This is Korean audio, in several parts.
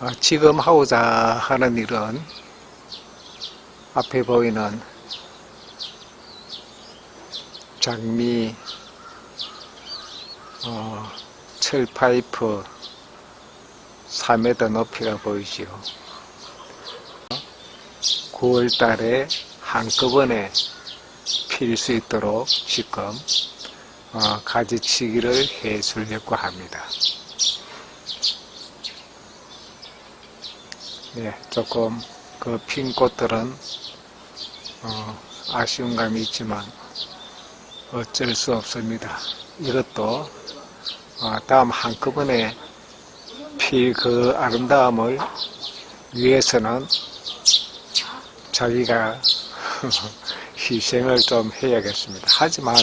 어, 지금 하고자 하는 일은 앞에 보이는 장미 어, 철 파이프 4m 높이가 보이지요. 9월 달에 한꺼번에 필 수 있도록 지금 어, 가지치기를 해 주려고 합니다. 네, 조금 그 핀 꽃들은 어, 아쉬운 감이 있지만 어쩔 수 없습니다. 이것도 어, 다음 한꺼번에 필그 아름다움을 위해서는 자기가 희생을 좀 해야겠습니다. 하지만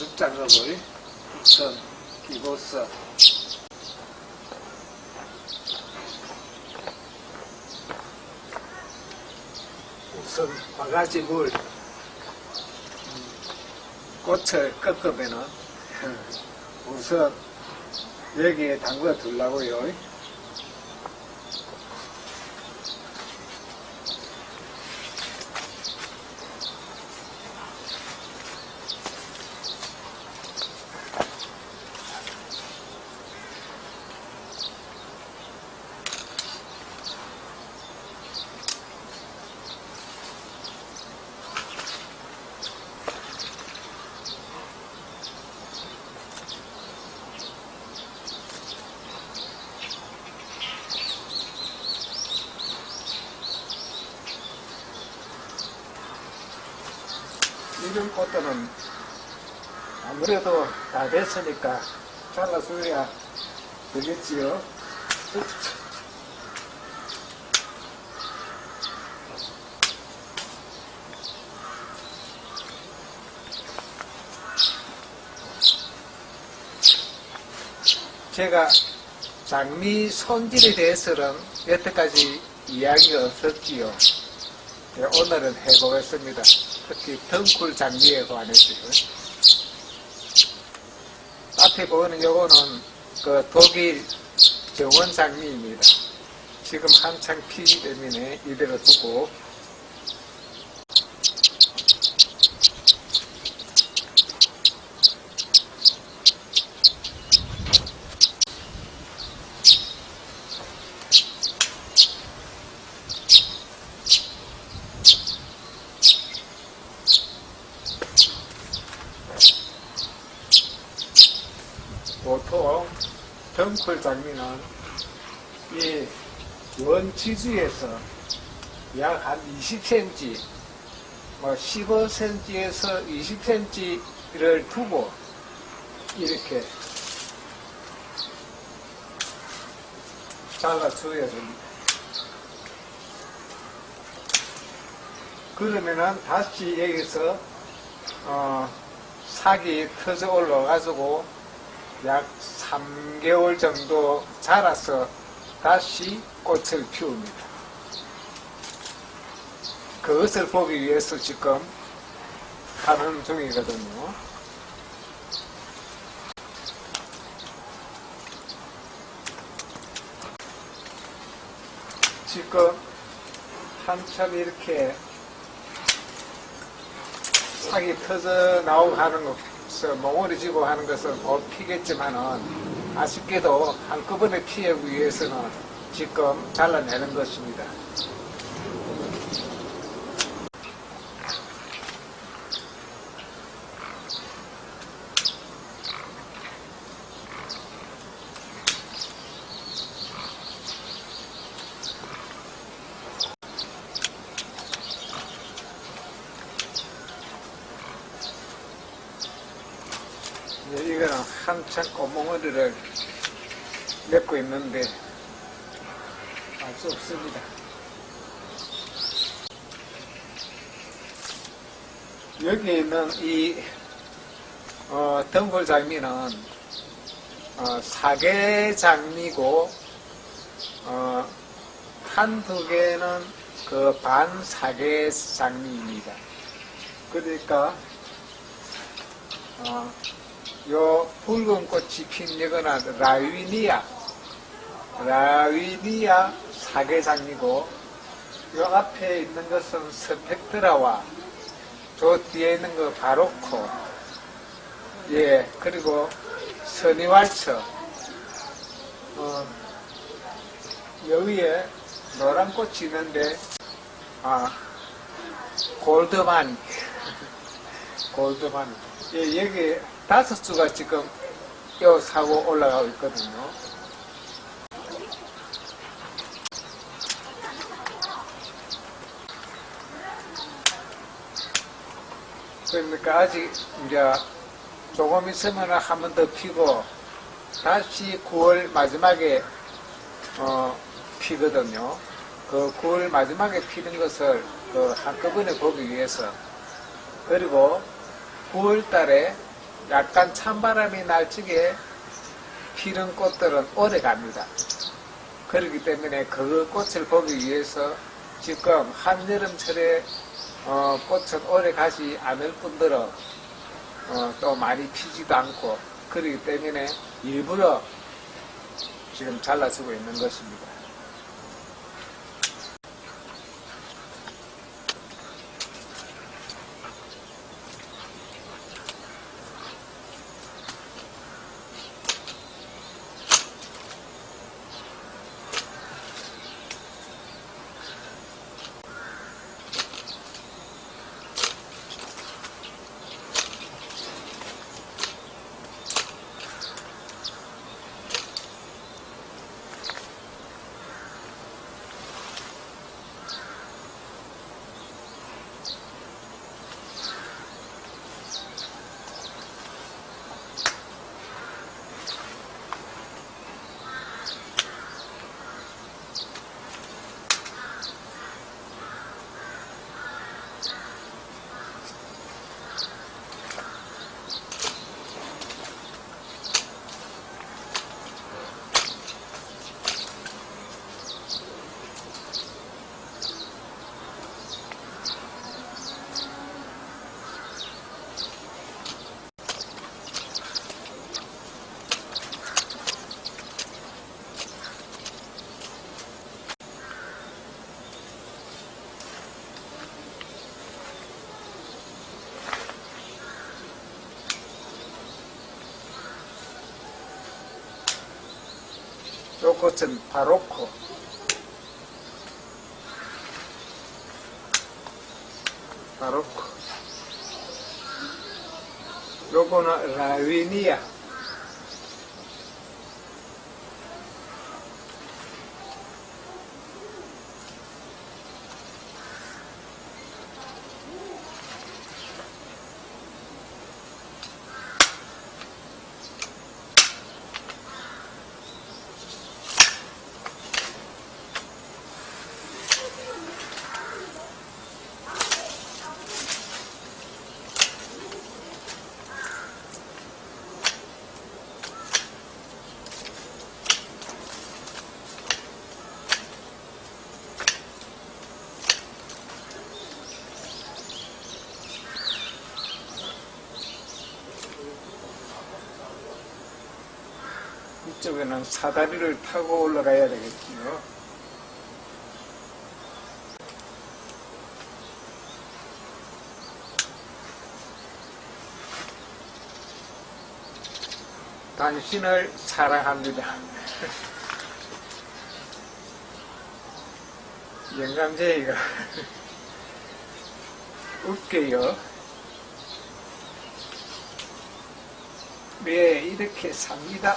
가죽 작업을 우선 기고서 우선 바가지 물 음, 꽃을 꺾으면은 우선 여기에 담궈 두려고요. 이런 꽃들은 아무래도 다 됐으니까 잘라줘야 되겠지요. 제가 장미 손질에 대해서는 여태까지 이야기가 없었지요. 네, 오늘은 해보겠습니다. 특히 덩쿨 장미에 관해서요. 앞에 보이는 요거는 그 독일 정원 장미입니다. 지금 한창 피기 때문에 이대로 두고 보통 덩쿨 장미는 이 원치주에서 약 한 20cm, 뭐 15cm에서 20cm를 두고 이렇게 잘라줘야 됩니다. 그러면은 다시 여기서 어, sak이 터져 올라가지고 약 3개월 정도 자라서 다시 꽃을 피웁니다. 그것을 보기 위해서 지금 하는 중이거든요. 지금 한참 이렇게 sak이 터져 나오고 하는 것 을 멍울해지고 하는 것은 곧 피겠지만은 아쉽게도 한꺼번에 피하기 위해서는 지금 잘라내는 것입니다. 이제 이거는 한참 꽃몽어리를 맺고 있는데 알 수 없습니다. 여기 있는 이 어, 어, 덩굴 장미는 어, 사계 장미고 어, 한두 개는 그 반사계 장미입니다. 그러니까 어, 요 붉은 꽃이 핀 이거는 라위니아. 라위니아 사계장미고 요 앞에 있는 것은 스펙트라와 저 뒤에 있는 거 바로코. 예 그리고 선이왈처. 어, 여기에 노란 꽃이 있는데 아 골드만. 골드만. 예, 여기 다섯 수가 지금 요 사고 올라가고 있거든요. 그러니까 아직 이제 조금 있으면 한 번 더 피고 다시 9월 마지막에 어, 피거든요. 그 9월 마지막에 피는 것을 그 한꺼번에 보기 위해서 그리고 9월 달에 약간 찬바람이 날 적에 피는 꽃들은 오래 갑니다. 그렇기 때문에 그 꽃을 보기 위해서 지금 한여름철에 어, 꽃은 오래 가지 않을 뿐더러 어, 또 많이 피지도 않고 그렇기 때문에 일부러 지금 잘라주고 있는 것입니다. 요 꽃은 바로 이쪽에는 사다리를 타고 올라가야 되겠지요. 당신을 사랑합니다. 영감쟁이가 웃겨요. 네, 이렇게 삽니다.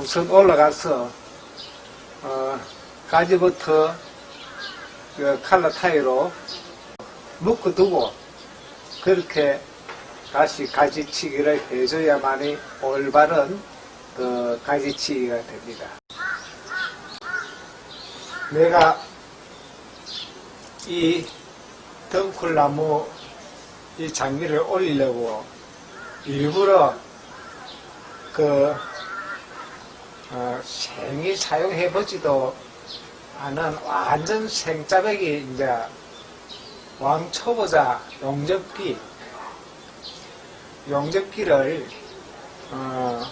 우선 올라가서 어, 가지부터 그 칼라 타이로 묶어두고 그렇게 다시 가지치기를 해줘야만이 올바른 그 가지치기가 됩니다. 내가 이 덩쿨나무 이 장미를 올리려고 일부러 그 어, 생이 사용해보지도 않은 완전 생짜배기 이제 왕초보자 용접기 용접기를 어,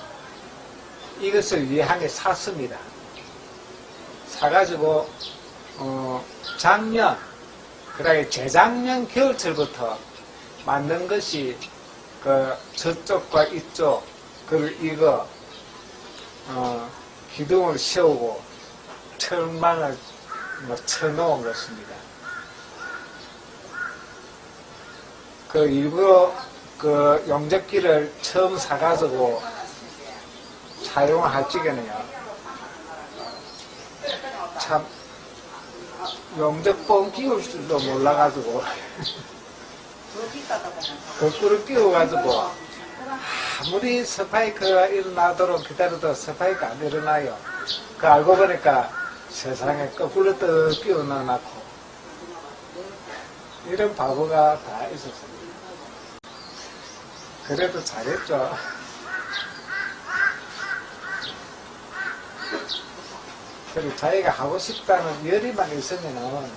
이것을 위하게 샀습니다. 사가지고 어, 작년 그다음에 재작년 겨울철부터 만든 것이 그 저쪽과 이쪽 그걸 이거 어, 기둥을 세우고 철망을 뭐 쳐놓은 것입니다. 그 일부러 그 용접기를 처음 사가지고 사용할 적에는요. 참 용접봉 끼울 줄도 몰라가지고 거꾸로 끼워가지고 아무리 스파이크가 일어나도록 기다려도 스파이크가 안 일어나요. 그 알고 보니까 세상에 거꾸로 떠 끼워 넣어놓고 이런 바보가 다 있었습니다. 그래도 잘했죠. 그리고 자기가 하고 싶다는 열의만 있으면은,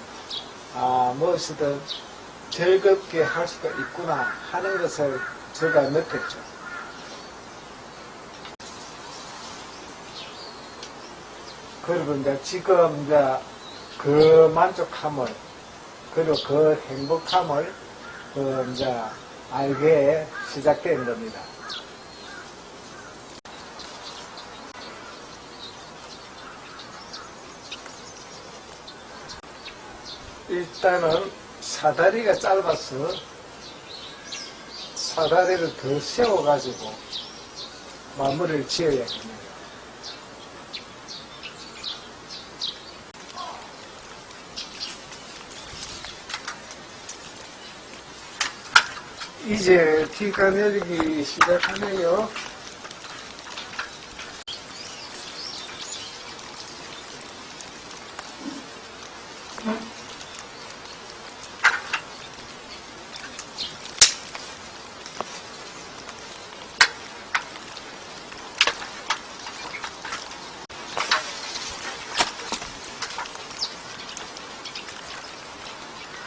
아, 무엇이든 즐겁게 할 수가 있구나 하는 것을 제가 느꼈죠. 그리고 이제 지금 이제 그 만족함을, 그리고 그 행복함을, 그 이제 알게 시작된 겁니다. 일단은 사다리가 짧아서 사다리를 더 세워가지고 마무리를 지어야겠네요. 이제 비가 내리기 시작하네요.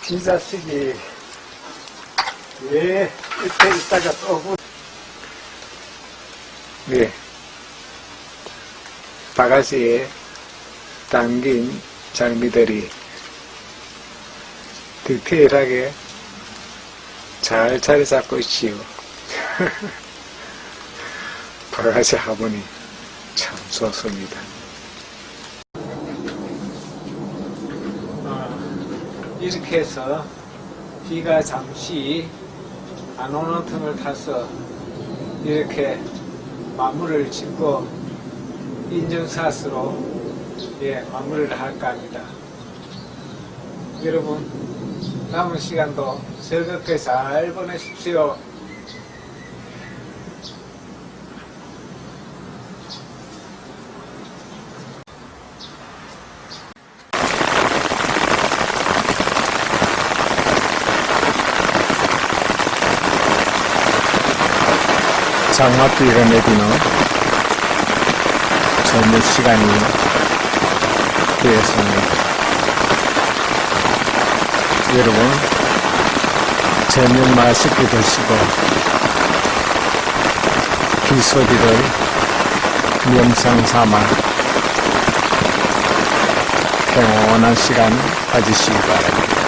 비자식이 왜 이렇게 있다가 또 오고. 네 바가지에 담긴 장미들이 디테일하게 잘 자리 잡고 있지요. 바가지 화분이 참 좋습니다 이렇게 해서 비가 잠시 안 오는 틈을 타서 이렇게 마무리를 짓고 인증샷으로 예, 마무리를 할까 합니다. 여러분 남은 시간도 즐겁게 잘 보내십시오. 장맛비가 내리는 젊은 시간이 되었습니다. 여러분, 저녁 맛있게 드시고, 비 소리를 명상 삼아 평온한 시간 가지시기 바랍니다.